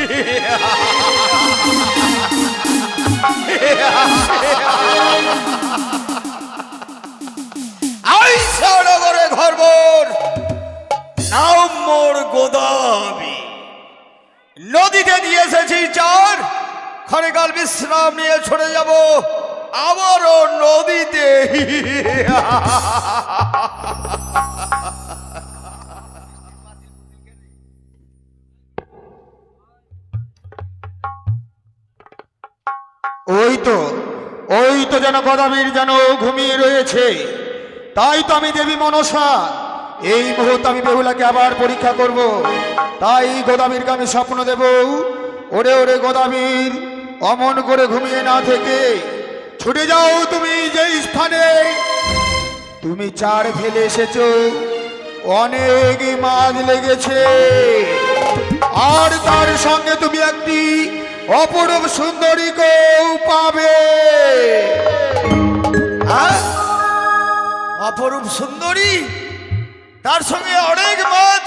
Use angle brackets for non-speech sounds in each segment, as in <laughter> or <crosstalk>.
I নগরে ঘরবর। নাম মোর গোদাবি নদীতে দিয়ে এসেছি চার। ক্ষণকাল বিশ্রাম নিয়ে ছড়ে যাব আবারও নদীতে। <laughs> ওই তো ওই তো যেন গদাবীর যেন ঘুমিয়ে রয়েছে। তাই তো আমি দেবী মনসা। এই মুহূর্তে আমি বেহুলাকে আবার পরীক্ষা করব। তাই গোদাবীরকে আমি স্বপ্ন দেব। ওরে ওরে গোদাবীর, অমন করে ঘুমিয়ে না থেকে। ছুটে যাও তুমি যে স্থানে। তুমি চার ফেলে এসেছ। অনেক মাছ লেগেছে। আর তার সঙ্গে তুমি একটি অপরূপ সুন্দরীকেও পাবে। হ্যাঁ? অপরূপ সুন্দরী? তার সঙ্গে অনেক মাছ।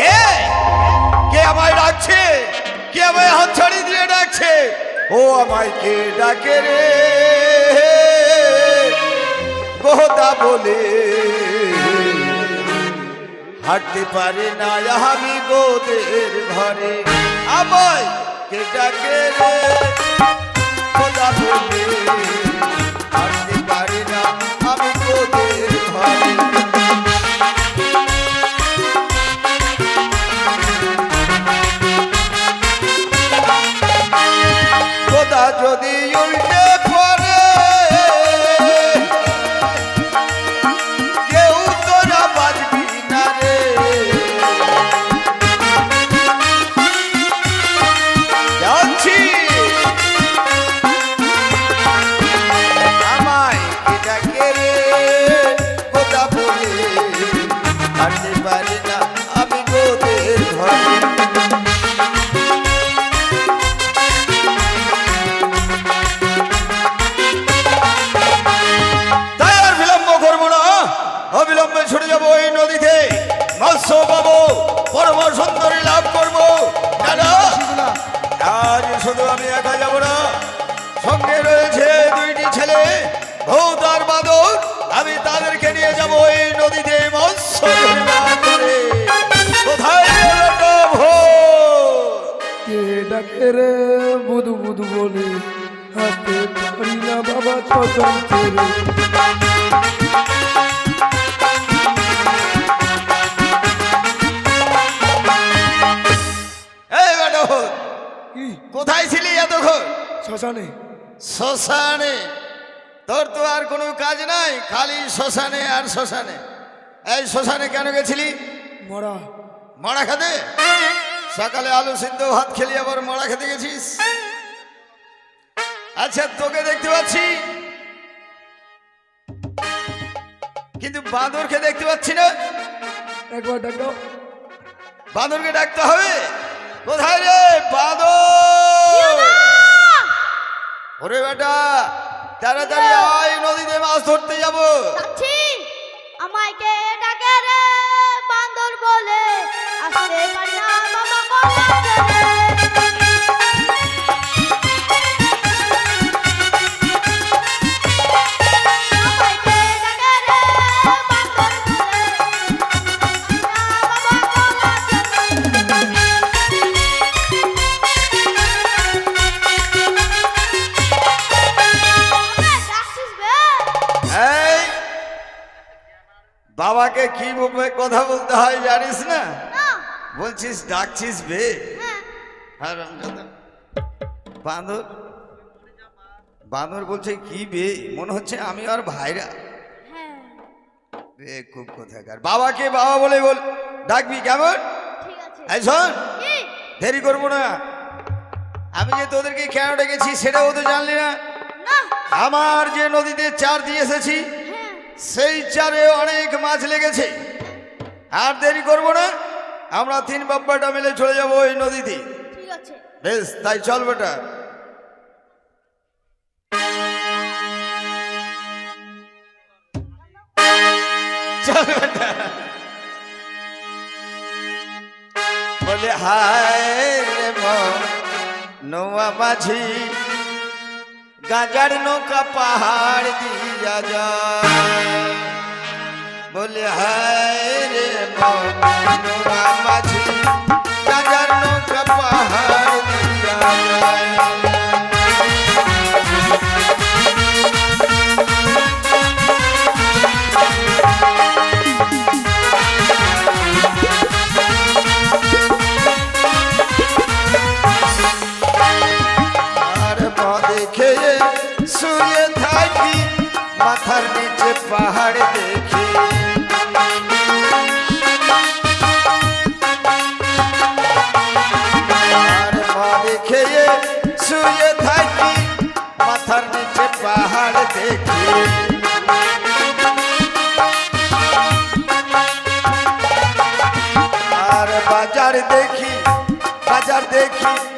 কে? কে আমায় ডাকছে? কে আমায় হাত ছাড়ি দিয়ে ডাকছে? ও আমায় কে ডাকে রে? গোদা বলে হাঁটতে পারি না আমি গোদের ঘরে। আমায় কে ডাকে রে? পারি না কে ডাকে রে? বুধু বুধু বলে হাসতে পারি না বাবা ছজন কি? কোথায় ছিলি এতক্ষণ? শ্মশানে। শ্মশানে? তোর তো আর কোনো কাজ নাই খালি শ্মশানে আর শ্মশানে। এই শ্মশানে কেন গেছিলি? মরা। মরা খেতে? সকালে আলু সিদ্ধ ভাত খেলি আবার মরা খেতে গেছিস? আচ্ছা তোকে দেখতে পাচ্ছি। কিন্তু বাঁদরকে দেখতে পাচ্ছি না। একবার ডাকো বাঁদরকে ডাকতে হবে। কোথায় রে বাঁদর? ওরে বেটা তাড়াতাড়ি আয় নদীতে মাছ ধরতে যাব। যাচ্ছি। আমায় কে ডাকে রে বান্দর বলে? আসতে পারি বাবাকে কি কথা বলতে হয় জানিস না? বলছিস ডাকছিস বে? হ্যাঁ। হারামজাদা। বাঁদর বাঁদর বলছে কি বে? মনে হচ্ছে আমি আর ভাইরা হ্যাঁ। বে খুব কোথাকার। বাবাকে বাবা বলে বল ডাকবি কেমন? শোন দেরি করব না। আমি যে তোদেরকে কেন ডেকেছি সেটাও তো জানলি না। আমার যে নদীতে চার দিয়ে এসেছি হ্যাঁ। সেই চারে অনেক মাছ লেগেছে। আর দেরি করব না। আমরা তিন বাব্বাটা মিলে চলে যাব ওই নদীতে। বেশ তাই চল বেটা। চল বেটা। বলে হায় রে নোয়া মাঝি গাজার নৌকা পাহাড় দিয়া যায় বলে হায় রে মাঝি খেয়ে শুয়ে থাকি মাথার নিচে পাহাড় দেখি। বাজার দেখি বাজার দেখি।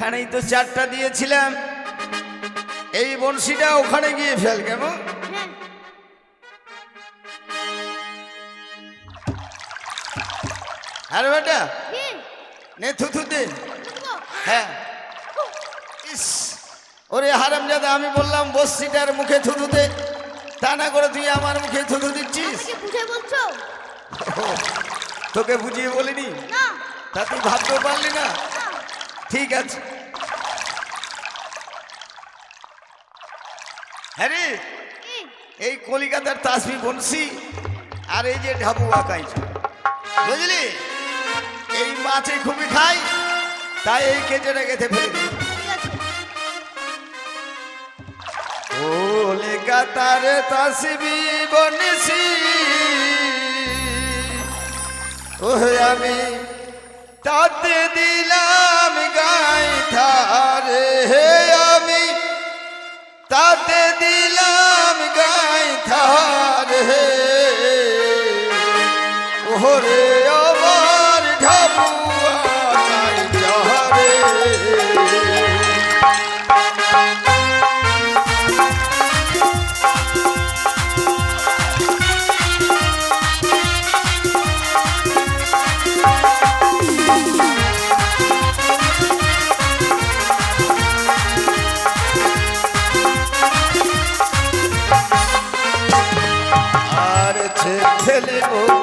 এখানেই তো চারটা দিয়েছিলাম। এই বড়শিটা ওখানে গিয়ে ফেল কেমন হ্যাঁ আরে বেটা। নে থুথু দে। হ্যাঁ। ইস ওরে হারামজাদা আমি বললাম বস্তিটার মুখে থুথু দে। তা না করে তুই আমার মুখে থুথু দিচ্ছিস? তোকে বুঝিয়ে বলিনি? তা তুই ভাবতেও পারলি না? ঠিক আছে। হ্যাঁ এই কলিকাতার তাসবি বনসি আর এই যে ঢাবু আকাই। বুঝলি? এই মাছে খুবই খাই তাই এই কেচেটা গেথে ফেলে দিই। কলিকাতার তাসবি বনসি ওহে আমি তাতে দিলাম গাই থারে হে আমি তাতে দিলাম গাই থার হে ওরে আমার ঢাবুয়া oh.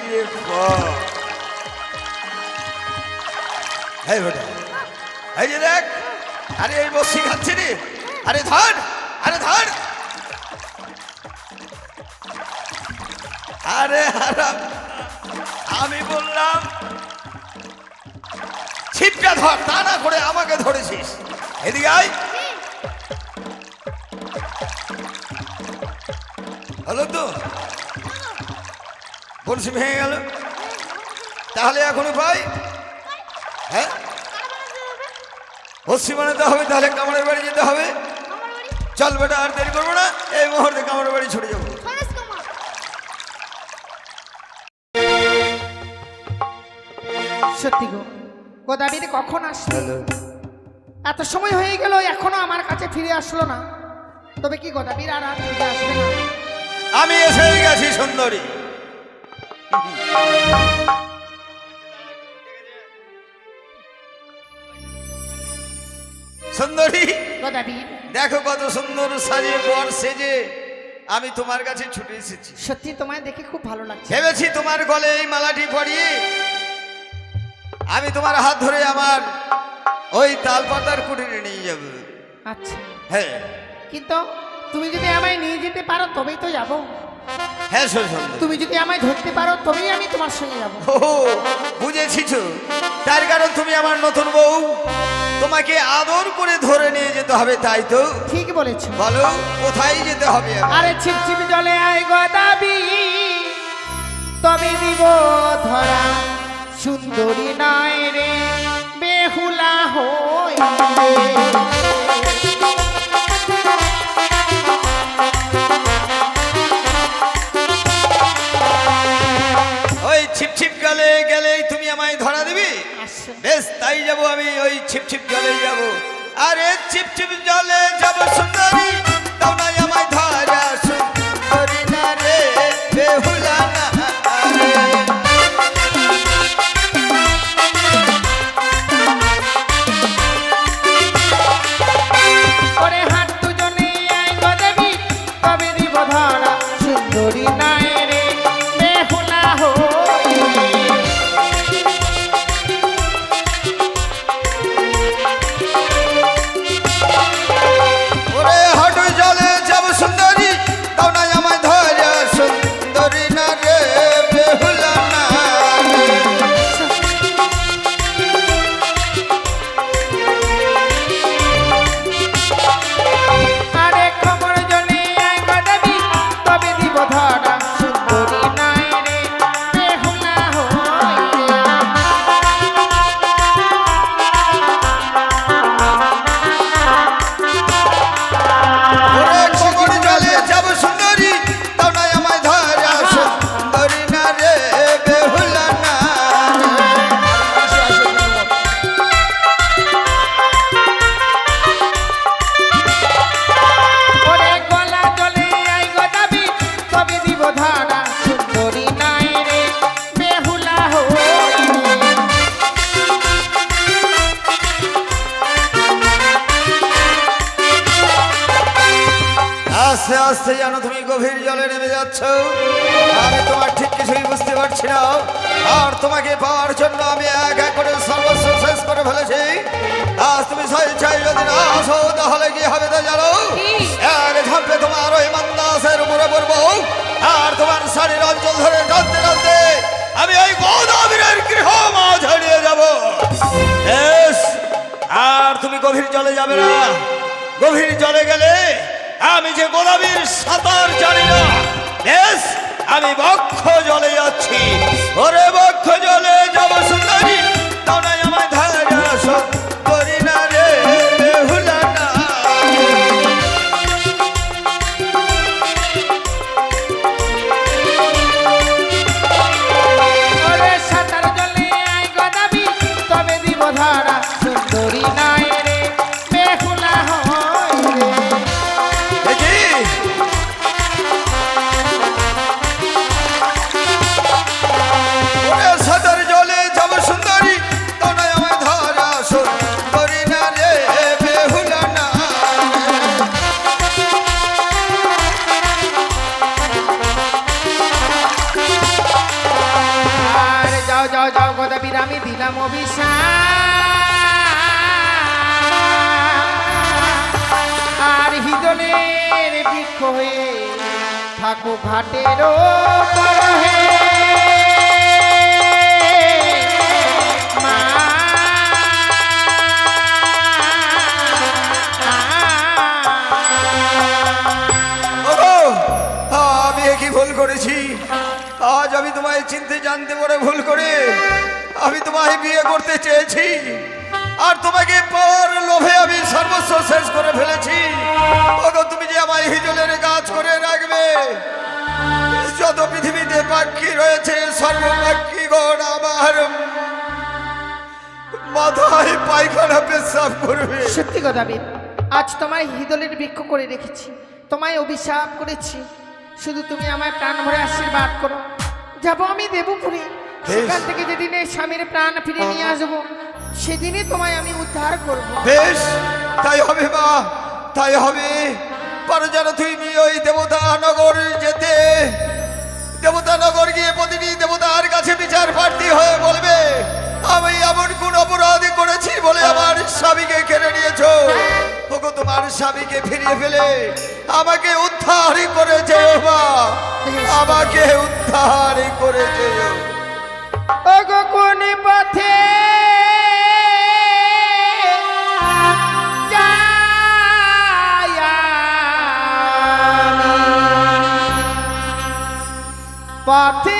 গিয়ে এই বেটা এই যে দেখ আরে এই বসি খাচ্ছে রে। আরে ধর আরে ধর। আরে হারাম আমি বললাম ছিপটা ধর তা না করে আমাকে ধরেছিস। এদিকে আয়। হলো তো? বলছি ভেঙে গেল। তাহলে এখন উপায় হ্যাঁ? বসি বানাতে হবে তাহলে কামারের বাড়ি যেতে হবে। চল বেটা আর দেরি করব না এই মুহূর্তে কামড় বাড়ি ছুটে যাব। সত্যি গো গোদাবীর কখন আসবে এত সময় হয়ে গেল এখনও আমার কাছে ফিরে আসলো না। তবে কি গোদাবীর আর আসবে না? আমি এসেই গেছি সুন্দরী। সুন্দরী দেখো কত সুন্দর সাজে বর সেজে আমি তোমার কাছে ছুটে এসেছি। সত্যি তোমায় দেখে খুব ভালো লাগছে। ভেবেছি তোমার গলে এই মালাটি পরিয়ে আমি তোমার হাত ধরে আমার ওই তালপাতার কুটিরে নিয়ে যাব। আচ্ছা। হ্যাঁ। কিন্তু তুমি যদি আমায় নিয়ে যেতে পারো তবেই তো যাব। হ্যাঁ সুন্দর তুমি যদি আমায় ধরতে পারো তবেই আমি তোমার সঙ্গে যাব। ও বুঝেছি তো। তার কারণ তুমি আমার নতুন বউ। তোমাকে আদর করে ধরে নিয়ে যেতে হবে তাই তো? ঠিক বলেছ। বলো কোথায় যেতে হবে? আরে ছিপছিপ জলে আয় গোদাবি তবে দিব ধরা সুন্দরী নয় রে বেহুলা হই বেশ তাই যাব আমি ওই ছিপছিপ জলে যাব। আরে ছিপছিপ জলে যাব আসো তাহলে কি হবে তা জানো? এক ঝাঁপে তোমার ওই মন্দাসের উপরে পড়ব। আর তোমার শাড়ির অঞ্চল ধরে টানতে টানতে আমি ওই গৌদাবীরের গৃহ মাঝ হারিয়ে যাব। আর তুমি গভীর জলে যাবে না। গভীর জলে গেলে আমি যে গোলাবীর সাঁতার জানি না। বেশ আমি বক্ষ জলে যাচ্ছি। ওরে বক্ষ জলে যাব সুন্দরী। তাও নাই আমায় ধারা যাও যাও যাও গোদাবির আমি দিলাম অভিশাপ। আর হিদনের বৃক্ষ হয়ে থাকো ঘাটের ভুল করেছি। আজ আমি তোমায় চিনতে জানতে পারে ভুল করে আমি তোমায় বিয়ে করতে চেয়েছি। আর তোমাকে পাওয়ার লোভে আমি সর্বস্ব শেষ করে ফেলেছি। তুমি যে আমায় হিজলের কাজ করে রাখবে, যত পৃথিবীতে পাখি রয়েছে সর্বপাক্ষীগণ আমার। মাথায় পায়খানা পেশাব করবে। সত্যি কথা আজ তোমায় হিদলের বৃক্ষ করে রেখেছি, তোমায় অভিশাপ করেছি। শুধু তুমি আমায় প্রাণ ভরে আশীর্বাদ করো। যাব আমি দেবপুরে। সেখান থেকে যেদিনে স্বামীর প্রাণ ফিরে নিয়ে আসব সেদিনই তোমায় আমি উদ্ধার করব। বেশ তাই হবে মা তাই হবে। পারো যেন তুমি ওই দেবতা নগর যেতে। দেবতা নগর গিয়ে প্রতিটি দেবতার কাছে বিচার প্রার্থী হয়ে বলবে আমি এমন কোন অপরাধ করেছি বলে আমার স্বামীকে কেড়ে নিয়েছো। ওগো তোমার স্বামীকে ফিরিয়ে ফেলে আমাকে উদ্ধারই করে যেও মা আমাকে উদ্ধারই করে যেও কোন পাথে? পথে